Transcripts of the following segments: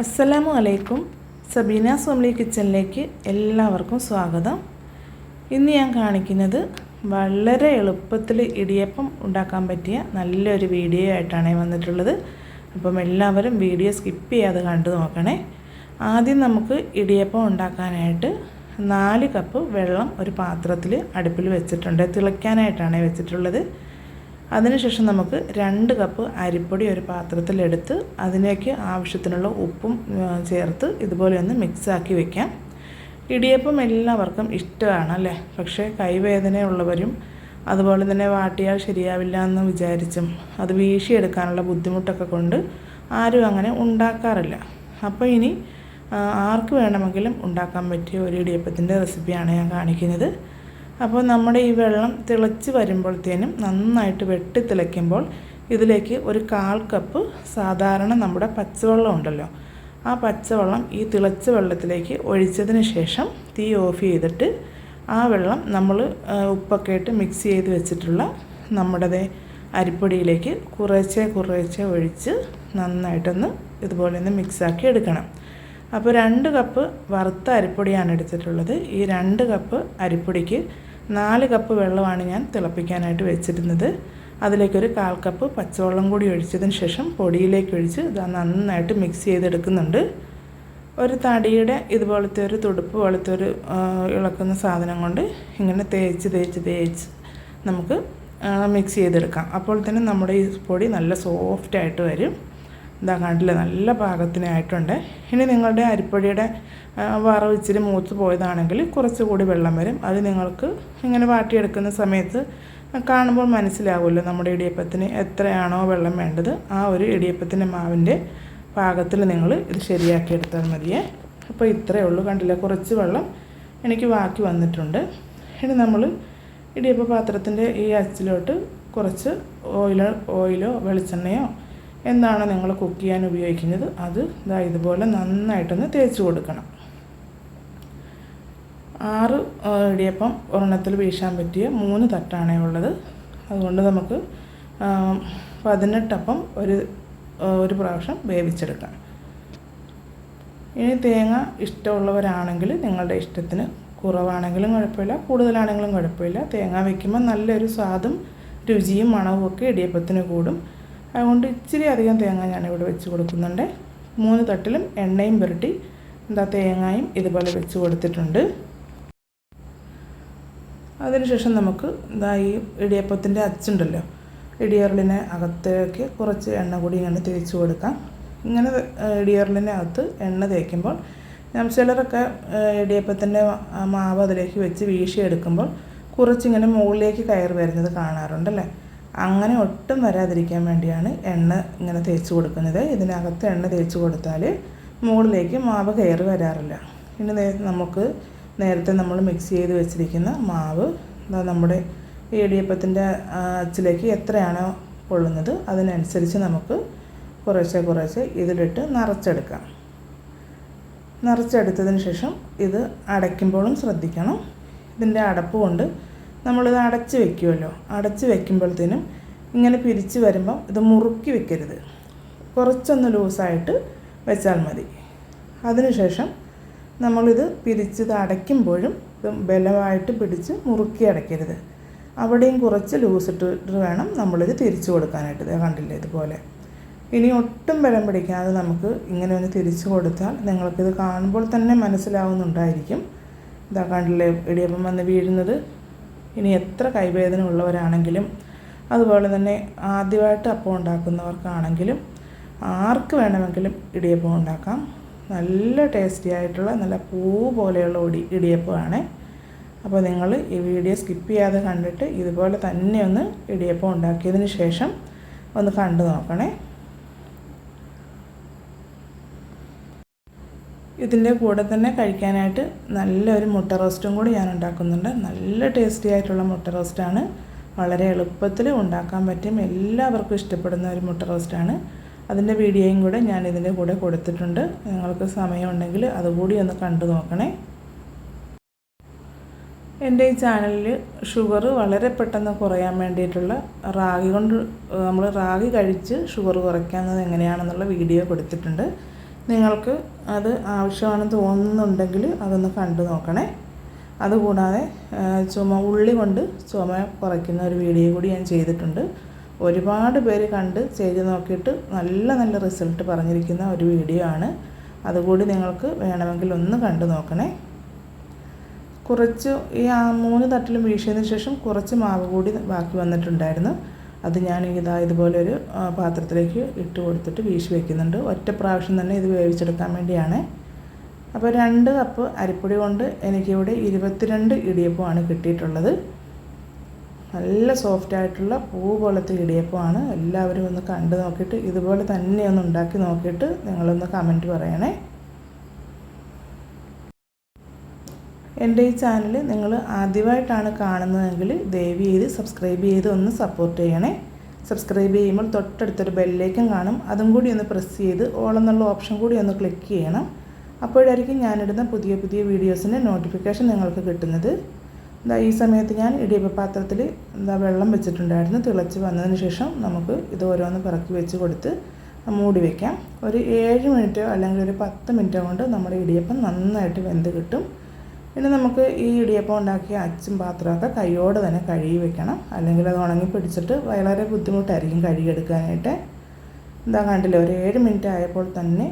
അസ്സലാമു അലൈക്കും. സബീന സോംലി കിച്ചണിലേക്ക് എല്ലാവർക്കും സ്വാഗതം. ഇന്ന് ഞാൻ കാണിക്കുന്നത് വളരെ എളുപ്പത്തിൽ ഇടിയപ്പം ഉണ്ടാക്കാൻ പറ്റിയ നല്ലൊരു വീഡിയോ ആയിട്ടാണ് വന്നിട്ടുള്ളത്. അപ്പം എല്ലാവരും വീഡിയോ സ്കിപ്പ് ചെയ്യാതെ കണ്ടു നോക്കണേ. ആദ്യം നമുക്ക് ഇടിയപ്പം ഉണ്ടാക്കാനായിട്ട് നാല് കപ്പ് വെള്ളം ഒരു പാത്രത്തിൽ അടുപ്പിൽ വെച്ചിട്ടുണ്ട്. തിളയ്ക്കാനായിട്ടാണ് വെച്ചിട്ടുള്ളത്. അതിനുശേഷം നമുക്ക് രണ്ട് കപ്പ് അരിപ്പൊടി ഒരു പാത്രത്തിലെടുത്ത് അതിലേക്ക് ആവശ്യത്തിനുള്ള ഉപ്പും ചേർത്ത് ഇതുപോലെ ഒന്ന് മിക്സാക്കി വെക്കാം. ഇടിയപ്പം എല്ലാവർക്കും ഇഷ്ടമാണ് അല്ലേ? പക്ഷേ കൈവേദനയുള്ളവരും അതുപോലെ തന്നെ വാട്ടിയാൽ ശരിയാവില്ല എന്ന് വിചാരിച്ചും അത് വീശിയെടുക്കാനുള്ള ബുദ്ധിമുട്ടൊക്കെ കൊണ്ട് ആരും അങ്ങനെ ഉണ്ടാക്കാറില്ല. അപ്പോൾ ഇനി ആർക്ക് വേണമെങ്കിലും ഉണ്ടാക്കാൻ പറ്റിയ ഒരു ഇടിയപ്പത്തിന്റെ റെസിപ്പിയാണ് ഞാൻ കാണിക്കുന്നത്. അപ്പോൾ നമ്മുടെ ഈ വെള്ളം തിളച്ച് വരുമ്പോഴത്തേനും നന്നായിട്ട് വെട്ടി തിളയ്ക്കുമ്പോൾ ഇതിലേക്ക് ഒരു കാൽ കപ്പ് സാധാരണ നമ്മുടെ പച്ചവെള്ളം ഉണ്ടല്ലോ. ആ പച്ചവെള്ളം ഈ തിളച്ച വെള്ളത്തിലേക്ക് ഒഴിച്ചതിന് ശേഷം തീ ഓഫ് ചെയ്തിട്ട് ആ വെള്ളം നമ്മൾ ഉപ്പൊക്കെ ഇട്ട് മിക്സ് ചെയ്ത് വെച്ചിട്ടുള്ള നമ്മുടെ ദേ അരിപ്പൊടിയിലേക്ക് കുറേശ്ശെ കുറേശ്ശെ ഒഴിച്ച് നന്നായിട്ടൊന്ന് ഇതുപോലെ ഒന്ന് മിക്സാക്കി എടുക്കണം. അപ്പോൾ രണ്ട് കപ്പ് വറുത്ത അരിപ്പൊടിയാണ് എടുത്തിട്ടുള്ളത്. ഈ രണ്ട് കപ്പ് അരിപ്പൊടിക്ക് നാല് കപ്പ് വെള്ളമാണ് ഞാൻ തിളപ്പിക്കാനായിട്ട് വെച്ചിരുന്നത്. അതിലേക്കൊരു കാൽ കപ്പ് പച്ചവെള്ളം കൂടി ഒഴിച്ചതിന് ശേഷം പൊടിയിലേക്ക് ഒഴിച്ച് ഇത് നന്നായിട്ട് മിക്സ് ചെയ്തെടുക്കുന്നുണ്ട്. ഒരു തടിയുടെ ഇതുപോലത്തെ ഒരു തുടുപ്പ് പോലത്തെ ഒരു ഇളക്കുന്ന സാധനം കൊണ്ട് ഇങ്ങനെ തേച്ച് തേച്ച് തേച്ച് നമുക്ക് മിക്സ് ചെയ്തെടുക്കാം. അപ്പോൾ തന്നെ നമ്മുടെ ഈ പൊടി നല്ല സോഫ്റ്റായിട്ട് വരും. ഇതാ കണ്ടില്ല നല്ല പാകത്തിനായിട്ടുണ്ട് ഇനി നിങ്ങളുടെ അരിപ്പൊടിയുടെ വറവ് ഇച്ചിരി മൂത്ത് പോയതാണെങ്കിൽ കുറച്ചുകൂടി വെള്ളം വരും. അത് നിങ്ങൾക്ക് ഇങ്ങനെ വാട്ടിയെടുക്കുന്ന സമയത്ത് കാണുമ്പോൾ മനസ്സിലാവുമല്ലോ നമ്മുടെ ഇടിയപ്പത്തിന് എത്രയാണോ വെള്ളം വേണ്ടത്. ആ ഒരു ഇടിയപ്പത്തിന്റെ മാവിന്റെ പാകത്തിൽ നിങ്ങൾ ഇത് ശരിയാക്കി എടുത്താൽ മതിയേ. അപ്പോൾ ഇത്രയേ ഉള്ളൂ കണ്ടില്ല കുറച്ച് വെള്ളം എനിക്ക് ബാക്കി വന്നിട്ടുണ്ട്. ഇനി നമ്മൾ ഇടിയപ്പ പാത്രത്തിന്റെ ഈ അച്ചിലോട്ട് കുറച്ച് ഓയിലോ ഓയിലോ വെളിച്ചെണ്ണയോ എന്താണോ നിങ്ങൾ കുക്ക് ചെയ്യാൻ ഉപയോഗിക്കുന്നത്. അത് ഇതാ ഇതുപോലെ നന്നായിട്ടൊന്ന് തേച്ച് കൊടുക്കണം. ആറ് ഇടിയപ്പം ഒരെണ്ണത്തിൽ വീശാൻ പറ്റിയ മൂന്ന് തട്ടാണേ ഉള്ളത്. അതുകൊണ്ട് നമുക്ക് പതിനെട്ടപ്പം ഒരു ഒരു പ്രാവശ്യം വേവിച്ചെടുക്കാം. ഇനി തേങ്ങ ഇഷ്ടമുള്ളവരാണെങ്കിൽ നിങ്ങളുടെ ഇഷ്ടത്തിന് കുറവാണെങ്കിലും കുഴപ്പമില്ല. കൂടുതലാണെങ്കിലും കുഴപ്പമില്ല. തേങ്ങ വയ്ക്കുമ്പോൾ നല്ലൊരു സ്വാദും രുചിയും മണവും ഒക്കെ ഇടിയപ്പത്തിന് കൂടും. അതുകൊണ്ട് ഇച്ചിരി അധികം തേങ്ങ ഞാനിവിടെ വെച്ച് കൊടുക്കുന്നുണ്ട്. മൂന്ന് തട്ടിലും എണ്ണയും പുരട്ടി എന്താ തേങ്ങയും ഇതുപോലെ വെച്ച് കൊടുത്തിട്ടുണ്ട്. അതിനുശേഷം നമുക്ക് എന്താ ഈ ഇടിയപ്പത്തിന്റെ അച്ചുണ്ടല്ലോ ഇടിയറലിനെ അകത്തേക്ക് കുറച്ച് എണ്ണ കൂടി ഇങ്ങനെ തേച്ച് കൊടുക്കാം. ഇങ്ങനെ ഇടിയറലിനെ അകത്ത് എണ്ണ തേക്കുമ്പോൾ ഞാൻ ചിലരൊക്കെ ഇടിയപ്പത്തിന്റെ മാവ് അതിലേക്ക് വെച്ച് വീശിയെടുക്കുമ്പോൾ കുറച്ചിങ്ങനെ മുകളിലേക്ക് കയറി വരുന്നത് കാണാറുണ്ടല്ലേ? അങ്ങനെ ഒട്ടും വരാതിരിക്കാൻ വേണ്ടിയാണ് എണ്ണ ഇങ്ങനെ തേച്ച് കൊടുക്കുന്നത്. ഇതിനകത്ത് എണ്ണ തേച്ച് കൊടുത്താൽ മുകളിലേക്ക് മാവ് കയറി വരാറില്ല. ഇനി നമുക്ക് നേരത്തെ നമ്മൾ മിക്സ് ചെയ്ത് വെച്ചിരിക്കുന്ന മാവ് നമ്മുടെ ഇടിയപ്പത്തിന്റെ അച്ചിലേക്ക് എത്രയാണോ കൊള്ളുന്നത് അതിനനുസരിച്ച് നമുക്ക് കുറേശ്ശെ കുറേശ്ശെ ഇതിലിട്ട് നിറച്ചെടുക്കാം. നിറച്ചെടുത്തതിന് ശേഷം ഇത് അടയ്ക്കുമ്പോഴും ശ്രദ്ധിക്കണം. ഇതിന്റെ അടപ്പ് കൊണ്ട് നമ്മളിത് അടച്ച് വെക്കുമല്ലോ. അടച്ച് വെക്കുമ്പോഴത്തേനും ഇങ്ങനെ പിരിച്ച് വരുമ്പം ഇത് മുറുക്കി വെക്കരുത്. കുറച്ചൊന്ന് ലൂസായിട്ട് വെച്ചാൽ മതി. അതിനുശേഷം നമ്മളിത് പിരിച്ചത് അടയ്ക്കുമ്പോഴും ഇത് ബലമായിട്ട് പിടിച്ച് മുറുക്കി അടയ്ക്കരുത്. അവിടെയും കുറച്ച് ലൂസിട്ടിട്ട് വേണം നമ്മളിത് തിരിച്ചു കൊടുക്കാനായിട്ട്. കണ്ടില്ലേ ഇതുപോലെ. ഇനി ഒട്ടും ബലം പിടിക്കാതെ നമുക്ക് ഇങ്ങനെ ഒന്ന് തിരിച്ചു കൊടുത്താൽ നിങ്ങൾക്കിത് കാണുമ്പോൾ തന്നെ മനസ്സിലാവുന്നുണ്ടായിരിക്കും. ഇതാ കണ്ടില്ലേ ഇടിയപ്പം വന്ന് വീഴുന്നത്? ഇനി എത്ര കൈവേദന ഉള്ളവരാണെങ്കിലും അതുപോലെ തന്നെ ആദ്യമായിട്ട് അപ്പം ഉണ്ടാക്കുന്നവർക്കാണെങ്കിലും ആർക്ക് വേണമെങ്കിലും ഇടിയപ്പം ഉണ്ടാക്കാം. നല്ല ടേസ്റ്റി ആയിട്ടുള്ള നല്ല പൂ പോലെയുള്ള ഒടി ഇടിയപ്പമാണ്. അപ്പോൾ നിങ്ങൾ ഈ വീഡിയോ സ്കിപ്പ് ചെയ്യാതെ കണ്ടിട്ട് ഇതുപോലെ തന്നെ ഒന്ന് ഇടിയപ്പം ഉണ്ടാക്കിയതിന് ശേഷം ഒന്ന് കണ്ടു നോക്കണേ. ഇതിന്റെ കൂടെ തന്നെ കഴിക്കാനായിട്ട് നല്ലൊരു മുട്ട റോസ്റ്റും കൂടി ഞാൻ ഉണ്ടാക്കുന്നുണ്ട് നല്ല ടേസ്റ്റി ആയിട്ടുള്ള മുട്ട റോസ്റ്റാണ്. വളരെ എളുപ്പത്തിൽ ഉണ്ടാക്കാൻ പറ്റും. എല്ലാവർക്കും ഇഷ്ടപ്പെടുന്ന ഒരു മുട്ട റോസ്റ്റാണ്. അതിന്റെ വീഡിയോയും കൂടെ ഞാൻ ഇതിന്റെ കൂടെ കൊടുത്തിട്ടുണ്ട്. നിങ്ങൾക്ക് സമയമുണ്ടെങ്കിൽ അതുകൂടി ഒന്ന് കണ്ടു നോക്കണേ. എന്റെ ഈ ചാനലിൽ ഷുഗർ വളരെ പെട്ടെന്ന് കുറയാൻ വേണ്ടിയിട്ടുള്ള റാഗി കൊണ്ട് നമ്മൾ റാഗി കഴിച്ച് ഷുഗർ കുറയ്ക്കാവുന്നത് എങ്ങനെയാണെന്നുള്ള വീഡിയോ കൊടുത്തിട്ടുണ്ട്. നിങ്ങൾക്ക് അത് ആവശ്യമാണെന്ന് തോന്നുന്നുണ്ടെങ്കിൽ അതൊന്ന് കണ്ടു നോക്കണേ. അതുകൂടാതെ ചുമ ഉള്ളി കൊണ്ട് ചുമ കുറയ്ക്കുന്ന ഒരു വീഡിയോ കൂടി ഞാൻ ചെയ്തിട്ടുണ്ട്. ഒരുപാട് പേര് കണ്ട് ചെയ്ത് നോക്കിയിട്ട് നല്ല നല്ല റിസൾട്ട് പറഞ്ഞിരിക്കുന്ന ഒരു വീഡിയോ ആണ്. അതുകൂടി നിങ്ങൾക്ക് വേണമെങ്കിൽ ഒന്ന് കണ്ടു നോക്കണേ. കുറച്ച് ഈ മൂന്ന് തട്ടിലും വീശിയതിന് ശേഷം കുറച്ച് മാവ് കൂടി ബാക്കി വന്നിട്ടുണ്ടായിരുന്നു. അത് ഞാൻ ഇതാ ഇതുപോലെ ഒരു പാത്രത്തിലേക്ക് ഇട്ട് കൊടുത്തിട്ട് വീശി വയ്ക്കുന്നുണ്ട് ഒറ്റ പ്രാവശ്യം തന്നെ ഇത് വേവിച്ചെടുക്കാൻ വേണ്ടിയാണ്. അപ്പോൾ രണ്ട് കപ്പ് അരിപ്പൊടി കൊണ്ട് എനിക്കിവിടെ ഇരുപത്തിരണ്ട് ഇടിയപ്പമാണ് കിട്ടിയിട്ടുള്ളത്. നല്ല സോഫ്റ്റ് ആയിട്ടുള്ള പൂ പോലത്തെ ഇടിയപ്പമാണ്. എല്ലാവരും ഒന്ന് കണ്ടു നോക്കിയിട്ട് ഇതുപോലെ തന്നെ ഒന്ന് ഉണ്ടാക്കി നോക്കിയിട്ട് നിങ്ങളൊന്ന് കമന്റ് പറയണേ. എന്റെ ഈ ചാനൽ നിങ്ങൾ ആദ്യമായിട്ടാണ് കാണുന്നതെങ്കിൽ ദയവ് ചെയ്ത് സബ്സ്ക്രൈബ് ചെയ്ത് ഒന്ന് സപ്പോർട്ട് ചെയ്യണേ. സബ്സ്ക്രൈബ് ചെയ്യുമ്പോൾ തൊട്ടടുത്തൊരു ബെല്ലേക്കും കാണും. അതും കൂടി ഒന്ന് പ്രസ് ചെയ്ത് ഓൾ എന്നുള്ള ഓപ്ഷൻ കൂടി ഒന്ന് ക്ലിക്ക് ചെയ്യണം. അപ്പോഴായിരിക്കും ഞാനിടുന്ന പുതിയ പുതിയ വീഡിയോസിന്റെ നോട്ടിഫിക്കേഷൻ നിങ്ങൾക്ക് കിട്ടുന്നത്. എന്താ ഈ സമയത്ത് ഞാൻ ഇടിയപ്പ പാത്രത്തിൽ എന്താ വെള്ളം വെച്ചിട്ടുണ്ടായിരുന്നു. തിളച്ച് വന്നതിന് ശേഷം നമുക്ക് ഇത് ഓരോന്ന് പിറക്കി വെച്ച് കൊടുത്ത് മൂടി വയ്ക്കാം ഒരു ഏഴ് മിനിറ്റോ അല്ലെങ്കിൽ ഒരു പത്ത് മിനിറ്റോ കൊണ്ട് നമ്മുടെ ഇടിയപ്പം നന്നായിട്ട് വെന്ത് കിട്ടും. ഇനി നമുക്ക് ഈ ഇടിയപ്പം ഉണ്ടാക്കിയ അച്ചും പാത്രമൊക്കെ കൈയോടെ തന്നെ കഴുകി വെക്കണം. അല്ലെങ്കിൽ അത് ഉണങ്ങി പിടിച്ചിട്ട് വളരെ ബുദ്ധിമുട്ടായിരിക്കും കഴുകിയെടുക്കാനായിട്ട്. എന്താ കണ്ടില്ല ഒരു ഏഴ് മിനിറ്റ് ആയപ്പോൾ തന്നെ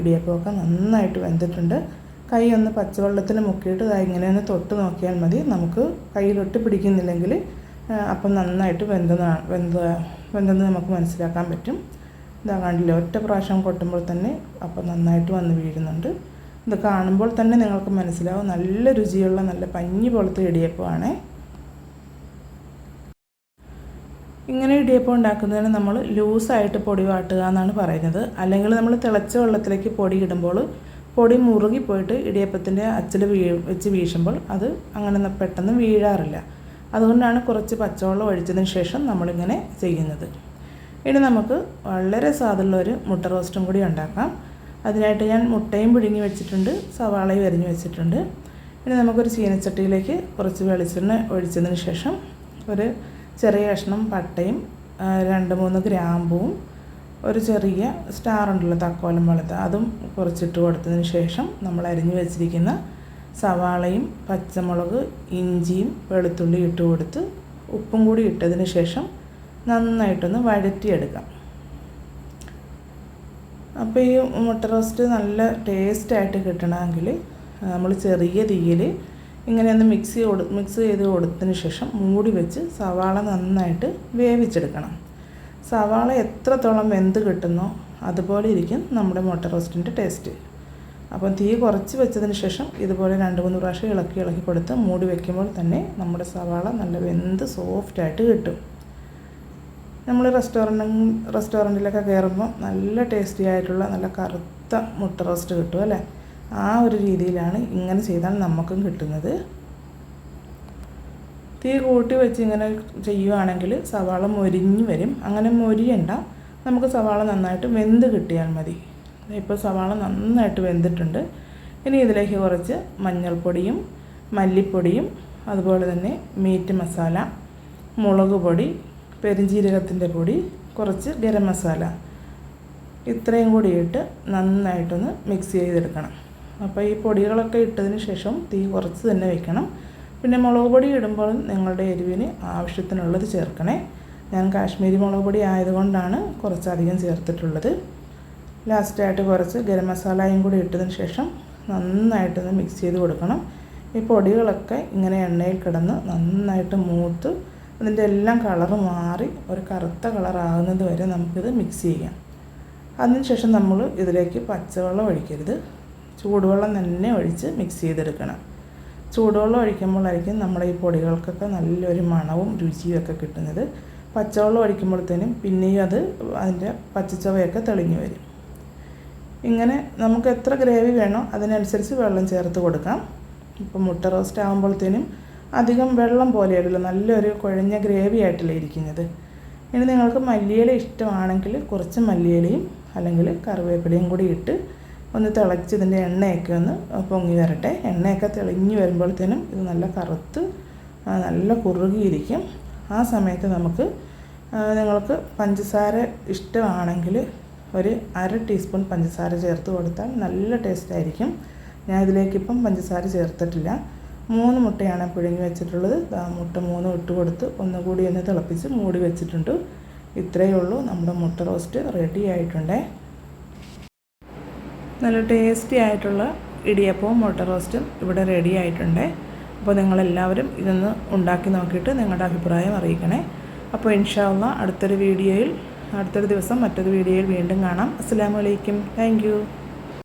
ഇടിയപ്പമൊക്കെ നന്നായിട്ട് വെന്തിട്ടുണ്ട്. കൈ ഒന്ന് പച്ചവെള്ളത്തിൽ മുക്കിയിട്ട് ഇങ്ങനെ ഒന്ന് തൊട്ട് നോക്കിയാൽ മതി. നമുക്ക് കയ്യിലൊട്ട് പിടിക്കുന്നില്ലെങ്കിൽ അപ്പം നന്നായിട്ട് വെന്തതാണ് വെന്ത വെന്തെന്ന് നമുക്ക് മനസ്സിലാക്കാൻ പറ്റും. ഇതാ കണ്ടില്ല ഒറ്റ പ്രാവശ്യം കൊട്ടുമ്പോൾ തന്നെ അപ്പം നന്നായിട്ട് വന്ന് വീഴുന്നുണ്ട്. ഇത് കാണുമ്പോൾ തന്നെ നിങ്ങൾക്ക് മനസ്സിലാവും. നല്ല രുചിയുള്ള നല്ല പഞ്ഞി പോലത്തെ ഇടിയപ്പമാണ്. ഇങ്ങനെ ഇടിയപ്പം ഉണ്ടാക്കുന്നതിന് നമ്മൾ ലൂസായിട്ട് പൊടി വാട്ടുക എന്നാണ് പറയുന്നത്. അല്ലെങ്കിൽ നമ്മൾ തിളച്ച വെള്ളത്തിലേക്ക് പൊടി ഇടുമ്പോൾ പൊടി മുറുകി പോയിട്ട് ഇടിയപ്പത്തിന്റെ അച്ചിൽ വീ വെച്ച് വീശുമ്പോൾ അത് അങ്ങനെ പെട്ടെന്ന് വീഴാറില്ല. അതുകൊണ്ടാണ് കുറച്ച് പച്ചവെള്ളം ഒഴിച്ചതിന് ശേഷം നമ്മളിങ്ങനെ ചെയ്യുന്നത്. ഇനി നമുക്ക് വളരെ സ്വാദുള്ള ഒരു മുട്ട റോസ്റ്റും കൂടി ഉണ്ടാക്കാം. അതിനായിട്ട് ഞാൻ മുട്ടയും പിഴുങ്ങി വെച്ചിട്ടുണ്ട് സവാളയും അരിഞ്ഞ് വെച്ചിട്ടുണ്ട്. ഇനി നമുക്കൊരു ചീനച്ചട്ടിയിലേക്ക് കുറച്ച് വെളിച്ചെണ്ണ ഒഴിച്ചതിന് ശേഷം ഒരു ചെറിയ കഷ്ണം പട്ടയും രണ്ട് മൂന്ന് ഗ്രാമ്പുവും ഒരു ചെറിയ സ്റ്റാർ ഉണ്ടല്ലോ തക്കോലം പോലത്തെ അതും കുറച്ചിട്ട് കൊടുത്തതിന് ശേഷം നമ്മൾ അരിഞ്ഞു വെച്ചിരിക്കുന്ന സവാളയും പച്ചമുളക് ഇഞ്ചിയും വെളുത്തുള്ളി ഇട്ട് കൊടുത്ത് ഉപ്പും കൂടി ഇട്ടതിന് ശേഷം നന്നായിട്ടൊന്ന് വഴറ്റിയെടുക്കാം. അപ്പോൾ ഈ മുട്ട റോസ്റ്റ് നല്ല ടേസ്റ്റായിട്ട് കിട്ടണമെങ്കിൽ നമ്മൾ ചെറിയ തീയിൽ ഇങ്ങനെ ഒന്ന് മിക്സ് കൊടു മിക്സ് ചെയ്ത് കൊടുത്തതിന് ശേഷം മൂടി വെച്ച് സവാള നന്നായിട്ട് വേവിച്ചെടുക്കണം. സവാള എത്രത്തോളം വെന്ത് കിട്ടുന്നോ അതുപോലെ ഇരിക്കും നമ്മുടെ മുട്ട റോസ്റ്റിന്റെ ടേസ്റ്റ് അപ്പം തീ കുറച്ച് വെച്ചതിന് ശേഷം ഇതുപോലെ രണ്ട് മൂന്ന് പ്രാവശ്യം ഇളക്കി ഇളക്കി കൊടുത്ത് മൂടി വയ്ക്കുമ്പോൾ തന്നെ നമ്മുടെ സവാള നല്ല വെന്ത് സോഫ്റ്റായിട്ട് കിട്ടും. നമ്മൾ റെസ്റ്റോറന്റ് റെസ്റ്റോറന്റിലൊക്കെ കയറുമ്പോൾ നല്ല ടേസ്റ്റി ആയിട്ടുള്ള നല്ല കറുത്ത മുട്ട റോസ്റ്റ് കിട്ടും അല്ലേ? ആ ഒരു രീതിയിലാണ് ഇങ്ങനെ ചെയ്താൽ നമുക്കും കിട്ടുന്നത്. തീ കൂട്ടി വെച്ച് ഇങ്ങനെ ചെയ്യുവാണെങ്കിൽ സവാള മൊരിഞ്ഞ് വരും. അങ്ങനെ മൊരിയണ്ട. നമുക്ക് സവാള നന്നായിട്ട് വെന്ത് കിട്ടിയാൽ മതി. ഇപ്പോൾ സവാള നന്നായിട്ട് വെന്തിട്ടുണ്ട്. ഇനി ഇതിലേക്ക് കുറച്ച് മഞ്ഞൾപ്പൊടിയും മല്ലിപ്പൊടിയും അതുപോലെ തന്നെ മീറ്റ് മസാല മുളക് പൊടി പെരിഞ്ജീരകത്തിന്റെ പൊടി കുറച്ച് ഗരം മസാല. ഇത്രയും കൂടി ഇട്ട് നന്നായിട്ടൊന്ന് മിക്സ് ചെയ്തെടുക്കണം. അപ്പോൾ ഈ പൊടികളൊക്കെ ഇട്ടതിന് ശേഷം തീ കുറച്ച് തന്നെ വെക്കണം. പിന്നെ മുളക് പൊടി ഇടുമ്പോൾ നിങ്ങളുടെ എരിവിന് ആവശ്യത്തിനുള്ളത് ചേർക്കണേ. ഞാൻ കാശ്മീരി മുളക് പൊടി ആയതുകൊണ്ടാണ് കുറച്ചധികം ചേർത്തിട്ടുള്ളത്. ലാസ്റ്റായിട്ട് കുറച്ച് ഗരം മസാലയും കൂടി ഇട്ടതിന് ശേഷം നന്നായിട്ടൊന്ന് മിക്സ് ചെയ്ത് കൊടുക്കണം. ഈ പൊടികളൊക്കെ ഇങ്ങനെ എണ്ണയിൽ കിടന്ന് നന്നായിട്ട് മൂത്ത് അതിന്റെ എല്ലാം കളറ് മാറി ഒരു കറുത്ത കളറാകുന്നത് വരെ നമുക്കിത് മിക്സ് ചെയ്യാം. അതിനുശേഷം നമ്മൾ ഇതിലേക്ക് പച്ചവെള്ളം ഒഴിക്കരുത്. ചൂടുവെള്ളം തന്നെ ഒഴിച്ച് മിക്സ് ചെയ്തെടുക്കണം. ചൂടുവെള്ളം ഒഴിക്കുമ്പോഴായിരിക്കും നമ്മുടെ ഈ പൊടികൾക്കൊക്കെ നല്ലൊരു മണവും രുചിയും ഒക്കെ കിട്ടുന്നത്. പച്ചവെള്ളം ഒഴിക്കുമ്പോഴത്തേനും പിന്നെയും അത് അതിന്റെ പച്ചച്ചവയൊക്കെ തെളിഞ്ഞു വരും. ഇങ്ങനെ നമുക്ക് എത്ര ഗ്രേവി വേണോ അതിനനുസരിച്ച് വെള്ളം ചേർത്ത് കൊടുക്കാം. ഇപ്പം മുട്ട റോസ്റ്റ് ആകുമ്പോഴത്തേനും അധികം വെള്ളം പോലെ പോലെയല്ലല്ലോ നല്ലൊരു കുഴഞ്ഞ ഗ്രേവി ആയിട്ടല്ലേ ഇരിക്കുന്നത്. ഇനി നിങ്ങൾക്ക് മല്ലിയില ഇഷ്ടമാണെങ്കിൽ കുറച്ച് മല്ലിയിലയും അല്ലെങ്കിൽ കറിവേപ്പിലയും കൂടി ഇട്ട് ഒന്ന് തിളച്ച് ഇതിന്റെ എണ്ണയൊക്കെ ഒന്ന് പൊങ്ങി വരട്ടെ. എണ്ണയൊക്കെ തെളിഞ്ഞ് വരുമ്പോഴത്തേനും ഇത് നല്ല കറുത്ത് നല്ല കുറുകിയിരിക്കും. ആ സമയത്ത് നമുക്ക് നിങ്ങൾക്ക് പഞ്ചസാര ഇഷ്ടമാണെങ്കിൽ ഒരു അര ടീസ്പൂൺ പഞ്ചസാര ചേർത്ത് കൊടുത്താൽ നല്ല ടേസ്റ്റ് ആയിരിക്കും ഞാൻ ഇതിലേക്കിപ്പം പഞ്ചസാര ചേർത്തിട്ടില്ല. മൂന്ന് മുട്ടയാണ് പുഴുങ്ങി വെച്ചിട്ടുള്ളത്. മുട്ട മൂന്ന് ഇട്ട് കൊടുത്ത് ഒന്നുകൂടി ഒന്ന് തിളപ്പിച്ച് മൂടി വെച്ചിട്ടുണ്ട്. ഇത്രയേ ഉള്ളൂ. നമ്മുടെ മുട്ട റോസ്റ്റ് റെഡി ആയിട്ടുണ്ടേ. നല്ല ടേസ്റ്റി ആയിട്ടുള്ള ഇടിയപ്പവും മുട്ട റോസ്റ്റും ഇവിടെ റെഡി ആയിട്ടുണ്ട്. അപ്പോൾ നിങ്ങളെല്ലാവരും ഇതൊന്ന് ഉണ്ടാക്കി നോക്കിയിട്ട് നിങ്ങളുടെ അഭിപ്രായം അറിയിക്കണേ. അപ്പോൾ ഇൻഷാല്ല അടുത്തൊരു വീഡിയോയിൽ അടുത്തൊരു ദിവസം മറ്റൊരു വീഡിയോയിൽ വീണ്ടും കാണാം. അസ്സാം വലൈക്കും താങ്ക്